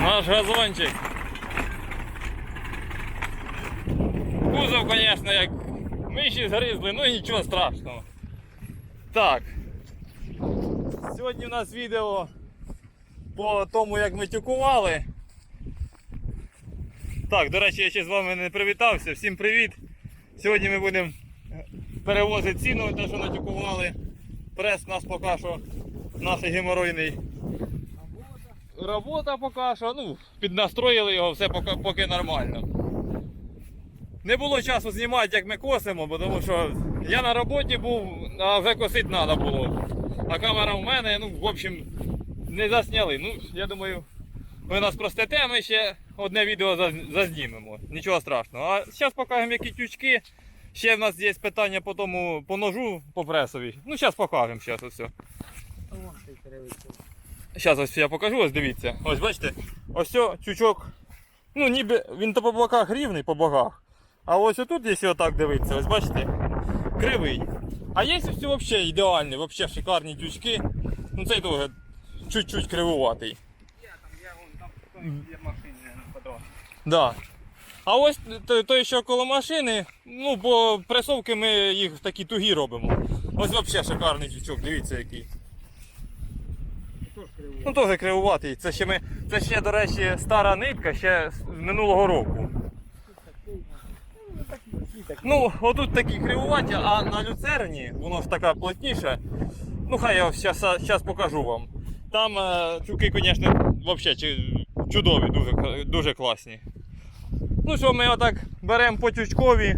Наш газончик. Кузов, звісно, як миші згризли, ну нічого страшного. Так. Сьогодні у нас відео по тому, як ми тюкували. Так, до речі, я ще з вами не привітався. Всім привіт. Сьогодні ми будемо перевозити ціну, те, що натюкували. Прес нас поки що наш геморойний. Робота поки що, ну, піднастроїли його, все поки, поки нормально. Не було часу знімати, як ми косимо, бо тому що я на роботі був, а вже косити треба було. А камера в мене, ну, в общем, не засняли. Ну, я думаю, ви нас простите, ми ще одне відео зазнімемо. Нічого страшного. А зараз покажемо, які тючки. Ще в нас є питання по тому по ножу по пресові. Ну, зараз покажемо. Зараз все. Зараз ось я покажу, ось дивіться. Ось бачите, ось чучок. Ну, ніби він то по боках рівний по боках. А ось отут, якщо отак дивитися, ось бачите, кривий. А є ось взагалі ідеальні, взагалі шикарні тючки. Ну цей теж чуть-чуть кривуватий. Я там, я вон там є машини квадрат. Да. А ось той, той, що коло машини, ну, бо пресовки ми їх такі тугі робимо. Ось взагалі шикарний тючок, дивіться який. Ну теж кривуватий. Це ще ми. Це ще, до речі, стара нитка ще з минулого року. Ну, отут такі кривуваті, а на люцерні воно ж така плотніша. Ну хай я зараз покажу вам. Там е, чуки, звісно, взагалі чудові, дуже, дуже класні. Ну що, ми отак беремо по тючкові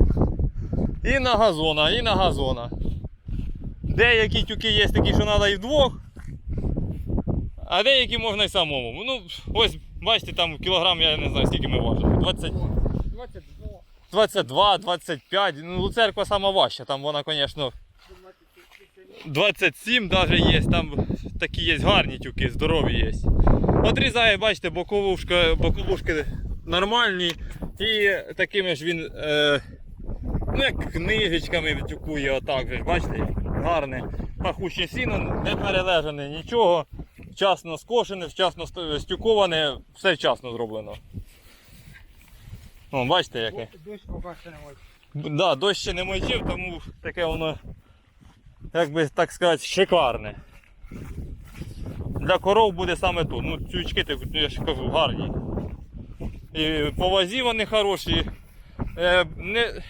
і на газона, і на газона. Деякі тюки є такі, що треба і вдвох. А деякі можна й самому. Ну, ось, бачите, там кілограм, я не знаю, скільки ми важимо. 20, 22, 22, 25. Ну, луцерква сама важча, там вона, звісно, 27 навіть є. Там такі є гарні тюки, здорові є. Отрізає, бачите, боковушка, боковушки нормальні. І такими ж він, е, ну, як книжечками тюкує, отак же, бачите, гарне. Пахуче сіно, не перележане нічого. Вчасно скошене, вчасно стюковане, все вчасно зроблено. О, бачите яке? Дощ поки що не. Б- Да, дощ ще не мочив, тому таке воно, як би так сказати, шикарне. Для коров буде саме тут. Ну, цючки, я ж кажу, гарні. І по вазі вони хороші. Е, не,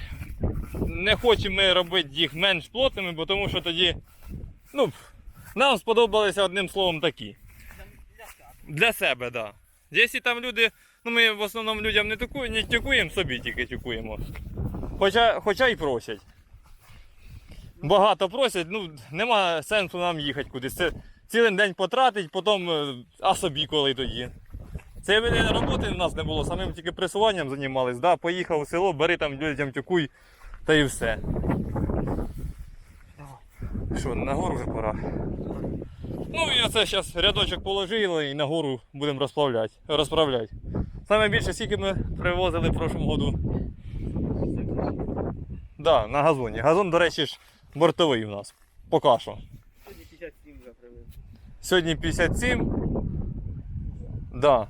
не хочемо ми робити їх менш плотними, бо тому що тоді. Ну, нам сподобалися одним словом такі. Для себе, так. Да. Якщо там люди, ну ми в основному людям не тюкуємо, не тюкуємо, собі тільки тюкуємо. Хоча, хоча й просять. Багато просять, ну нема сенсу нам їхати кудись. Це цілий день потратить, потім, е, а собі коли тоді. Це роботи в нас не було, самим тільки пресуванням займались, да? поїхав у село, бери там людям тюкуй, та і все. Що, нагору вже пора. Ну і оце зараз рядочок положили і нагору будемо розправляти. розправляти. Саме більше скільки ми привозили в прошлому году. Да, на газоні. Газон, до речі, ж бортовий у нас. Поки що. Сьогодні 57 вже привез. Сьогодні 57. Да.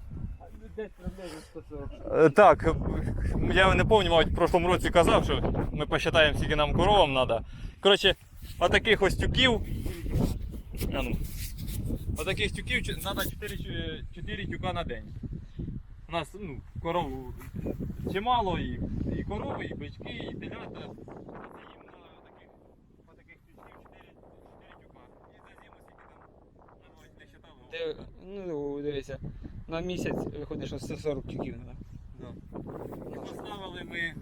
Десь приблизно 140. Е, Так, я не пам'ятаю, мабуть, в прошлому році казав, що ми посчитаємо, скільки нам коровам треба. Коротше, отаких ось тюків. Ну. Отаких тюків треба 4, 4 тюка на день. У нас ну, коров чимало, і, і корови, і бички, і телята. Їм на таких, отаких 4, 4 тюка. І за зиму скільки там, навіть не считав. Ти, ну, дивися, на місяць виходить, що 140 тюків треба. Да. І поставили ми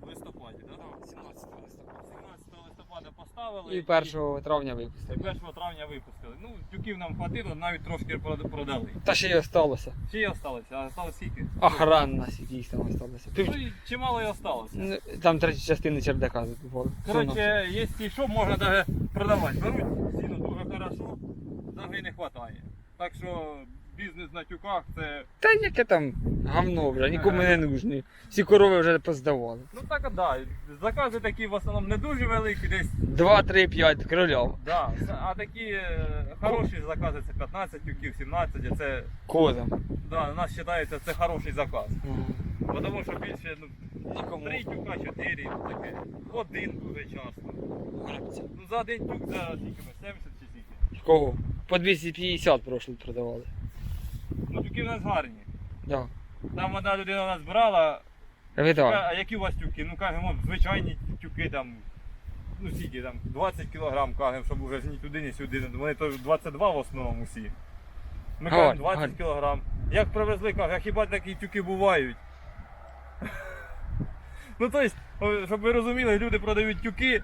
в листопаді, да? 17 листопада. 17 листопада поставили І 1 травня випустили. І 1 травня випустили. Ну, тюків нам хватило, навіть трошки продали. Та ще й осталося. Ще й осталося, а осталось скільки? Охранна скільки там осталося. Ну і чимало і осталося. Ну, Там третя частина чердака було. Коротше, якщо що, можна навіть продавати. Беруть ціну дуже хорошо, навіть не вистачає. Так що бізнес на тюках це. Та яке там гавно вже, нікому не нужне. Всі корови вже поздавали. Ну так, а да. Закази такі в основному не дуже великі, десь. 2, 3, 5 кроляв. Да. А такі е, хороші закази це 15 тюків, 17, а це. Козам. Да, у нас вважається, це хороший заказ. Бо Тому що більше, ну, Нікому. три тюка, чотири, ну таке. Один дуже часто. Ну за один тюк за скільки ми, 70 чи скільки. Кого? По 250 прошлий продавали. Ну тюки в нас гарні. Да. Там одна людина нас брала, Видав. а які у вас тюки? Ну кажемо, звичайні тюки там. Ну скільки там, 20 кг кажемо, щоб уже ні туди, ні сюди. Вони то 22 в основному всі. Ми кажемо 20 гарні. кг. Як привезли, каже, а хіба такі тюки бувають? ну тобто, щоб ви розуміли, люди продають тюки,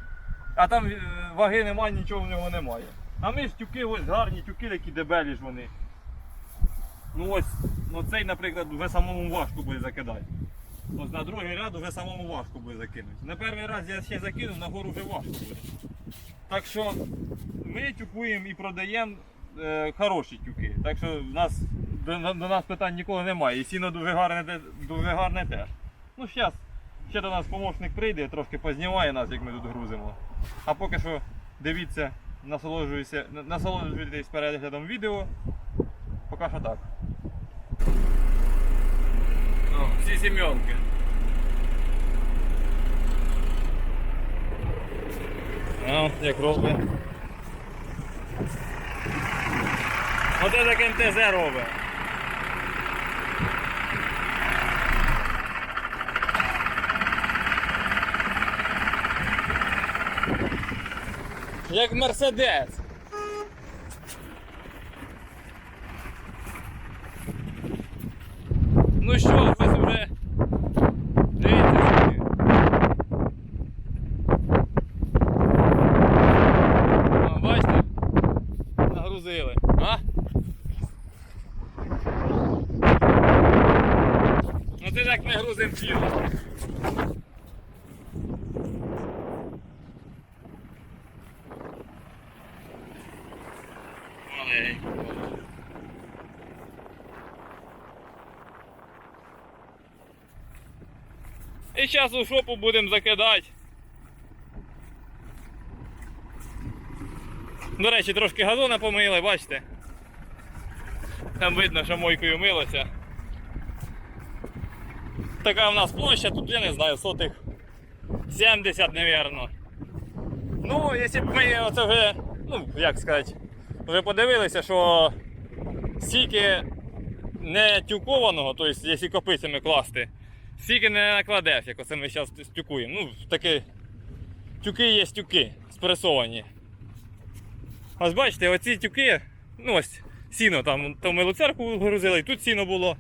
а там е, ваги немає, нічого в нього немає. А ми ж тюки, ось гарні тюки, які дебелі ж вони. Ну ось, ну цей, наприклад, вже самому важко буде закидати. Ось на другий ряд вже самому важко буде закинути. На перший раз я ще закинув, нагору вже важко буде. Так що ми тюкуємо і продаємо е, хороші тюки. Так що в нас, до, до нас питань ніколи немає. І сіно дуже гарне, дуже гарне теж. Ну зараз ще до нас помощник прийде, трошки познімає нас, як ми тут грузимо. А поки що дивіться, насолоджуйтесь переглядом відео. Поки що так. О, всі сім'янки. А, як робить. Оце таке МТЗ робить. Як Мерседес. Ну що, ось вже. Дивіться собі. О, бачите? Нагрузили. А? Ну це І зараз у шопу будемо закидати. До речі, трошки газона помили, бачите? Там видно, що мойкою милося. Така в нас площа, тут я не знаю, сотих 70, напевно. Ну, якщо б ми оце вже, ну, як сказати, вже подивилися, що стільки не тюкованого, тобто, якщо копицями класти, стільки не накладеш, як оце ми зараз тюкуємо. Ну, таке тюки є тюки, спресовані. Ось бачите, оці тюки, ну ось сіно там, то ми люцерку грузили, і тут сіно було.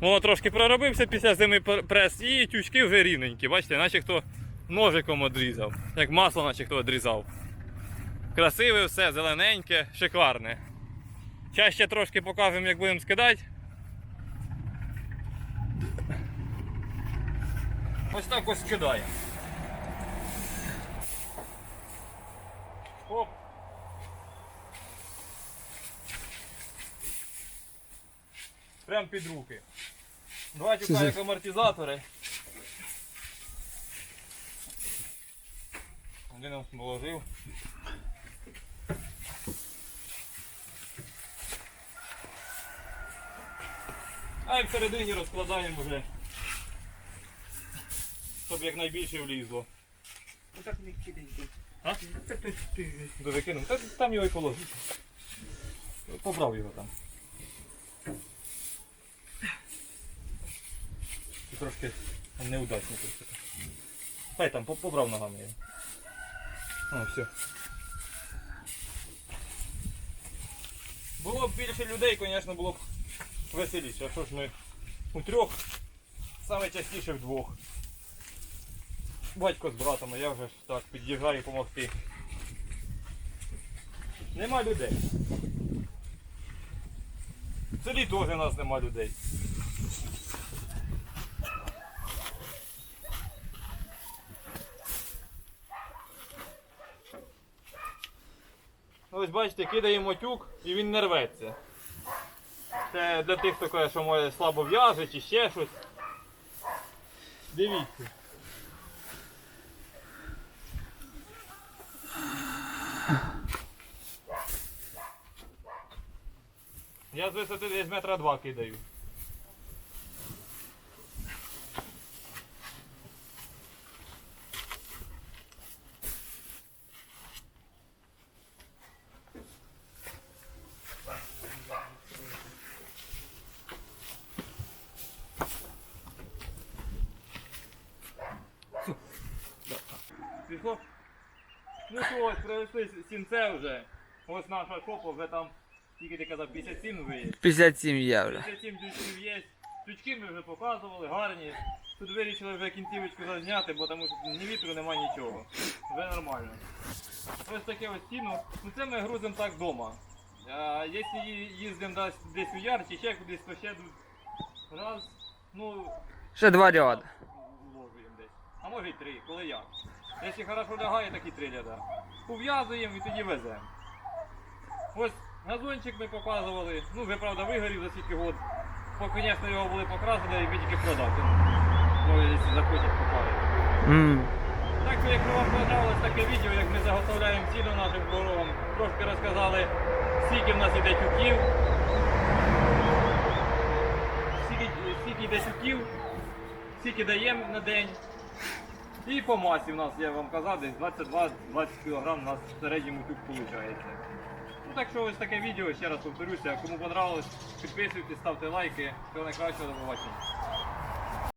Воно трошки проробився після зими прес, і тючки вже рівненькі, бачите, наче хто ножиком одрізав, як масло, наче хто одрізав. Красиве все, зелененьке, шикарне. Зараз ще трошки покажемо, як будемо скидати. Ось так ось скидаємо. Оп. Прям під руки. Два тюка як амортизатори. Один положив. А і всередині розкладаємо вже. Щоб якнайбільше влізло. Ну так не кидайте. А? Дуже кинув. Там його і положив. Побрав його там. Трошки неудачно. Хай там побрав ногами. О, все. Було б більше людей, звісно, було б веселіше. А що ж ми у трьох, саме частіше вдвох. Батько з братом, я вже так під'їжджаю допомогти. Нема людей. В селі теж у нас нема людей. Ось бачите, кидаємо тюк і він не рветься. Це для тих, хто каже, що може слабо в'яже чи ще щось. Дивіться. Я з висоти десь метра два кидаю. Ну що, привезли сінце вже. Ось наша копа, вже там, тільки ти казав, 57 вже є. 57 є вже. 57 дючків є. Тючки ми вже показували, гарні. Тут вирішили вже кінцівочку зазняти, бо тому що ні вітру, нема нічого. Вже нормально. Ось таке ось стіну. Ну це ми грузимо так вдома. А якщо їздимо десь, десь у яр чи ще кудись, то ще раз, ну, Ще два ряди. Ложуємо десь. А може й три, коли як. Якщо хорошо лягає, так і три ряда. Ув'язуємо і тоді веземо. Ось газончик ми показували. Ну, вже правда вигорів за скільки год. Бо, звісно, його були покрасили, якби тільки продати. Ну, якщо захочуть попали. М. Так що, якщо вам понравилось таке відео, як ми заготовляємо ціну нашим коровам, трошки розказали, скільки в нас іде тюків, скільки, скільки йде тюків, скільки даємо на день. І по масі в нас, я вам казав, десь 22-20 кг у нас в середньому тюк виходить. Ну так що ось таке відео, ще раз повторюся, кому понравилось, підписуйтесь, ставте лайки. Всього найкращого, до побачення.